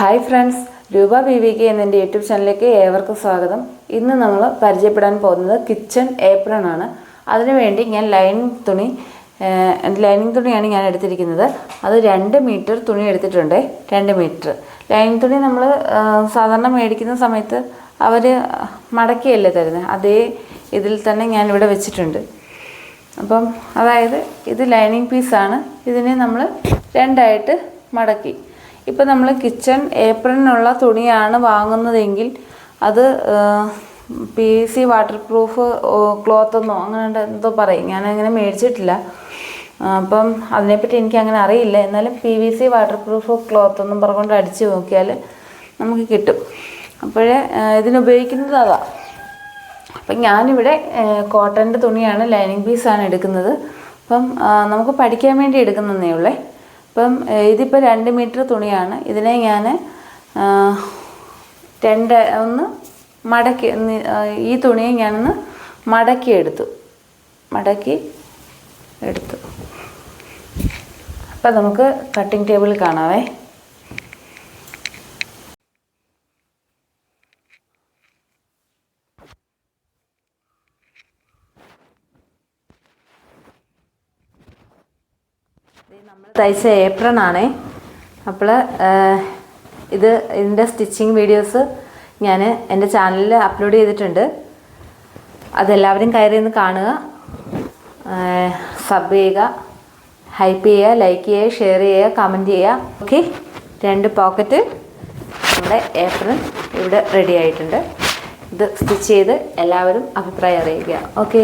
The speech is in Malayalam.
Hi friends Roopa B V K എന്ന യൂട്യൂബ് ചാനലിലേക്ക് ഏവർക്കും സ്വാഗതം. ഇന്ന് നമ്മൾ പരിചയപ്പെടാൻ പോകുന്നത് കിച്ചൺ ഏപ്രൺ ആണ്. അതിനുവേണ്ടി ഞാൻ ലൈനിങ് തുണി ലൈനിങ് തുണിയാണ് ഞാൻ എടുത്തിരിക്കുന്നത്. അത് രണ്ട് മീറ്റർ തുണി എടുത്തിട്ടുണ്ട്. രണ്ട് മീറ്റർ. ലൈനിങ് തുണി നമ്മൾ സാധാരണ മേടിക്കുന്ന സമയത്ത് അവർ മടക്കിയല്ലേ തരുന്നത് അതേ ഇതിൽ തന്നെ ഞാൻ ഇവിടെ വെച്ചിട്ടുണ്ട്. അപ്പം അതായത് ഇത് ലൈനിങ് പീസാണ്. ഇതിനെ നമ്മൾ രണ്ടായിട്ട് മടക്കി. ഇപ്പം നമ്മൾ കിച്ചൺ ഏപ്രണിനുള്ള തുണിയാണ് വാങ്ങുന്നതെങ്കിൽ അത് പി സി വാട്ടർ പ്രൂഫ് ക്ലോത്തെന്നോ അങ്ങനെ എന്തോ പറയും. ഞാൻ അങ്ങനെ മേടിച്ചിട്ടില്ല അപ്പം അതിനെപ്പറ്റി എനിക്ക് അങ്ങനെ അറിയില്ല. എന്നാലും P V C waterproof cloth എന്നും പറഞ്ഞുകൊണ്ട് അടിച്ച് നോക്കിയാൽ നമുക്ക് കിട്ടും. അപ്പോഴേ ഇതിനുപയോഗിക്കുന്നത് അതാ. അപ്പം ഞാനിവിടെ കോട്ടന്റെ തുണിയാണ് ലൈനിങ് പീസാണ് എടുക്കുന്നത്. അപ്പം നമുക്ക് പഠിക്കാൻ വേണ്ടി എടുക്കുന്നതേ ഉള്ളേ. അപ്പം ഏ, ഇതിപ്പോൾ രണ്ട് മീറ്റർ തുണിയാണ്. ഇതിനെ ഞാൻ രണ്ട് ഒന്ന് മടക്കി ഈ തുണിയെ ഞാനൊന്ന് മടക്കി എടുത്തു. മടക്കി എടുത്തു. അപ്പം നമുക്ക് കട്ടിംഗ് ടേബിളിൽ കാണാവേ. തയ്ച്ച ഏപ്രൺ ആണേ അപ്പോൾ ഇത് ഇതിന്റെ സ്റ്റിച്ചിങ് വീഡിയോസ് ഞാൻ എന്റെ ചാനലിൽ അപ്ലോഡ് ചെയ്തിട്ടുണ്ട്. അതെല്ലാവരും കയറി ഒന്ന് കാണുക. സബ് ചെയ്യുക ഹൈപ്പ് ചെയ്യുക ലൈക്ക് ചെയ്യുക ഷെയർ ചെയ്യുക കമന്റ് ചെയ്യുക. ഓക്കെ രണ്ട് പോക്കറ്റ് നമ്മുടെ ഏപ്രൺ ഇവിടെ റെഡി ആയിട്ടുണ്ട്. ഇത് സ്റ്റിച്ച് ചെയ്ത് എല്ലാവരും അഭിപ്രായം അറിയിക്കുക. ഓക്കെ.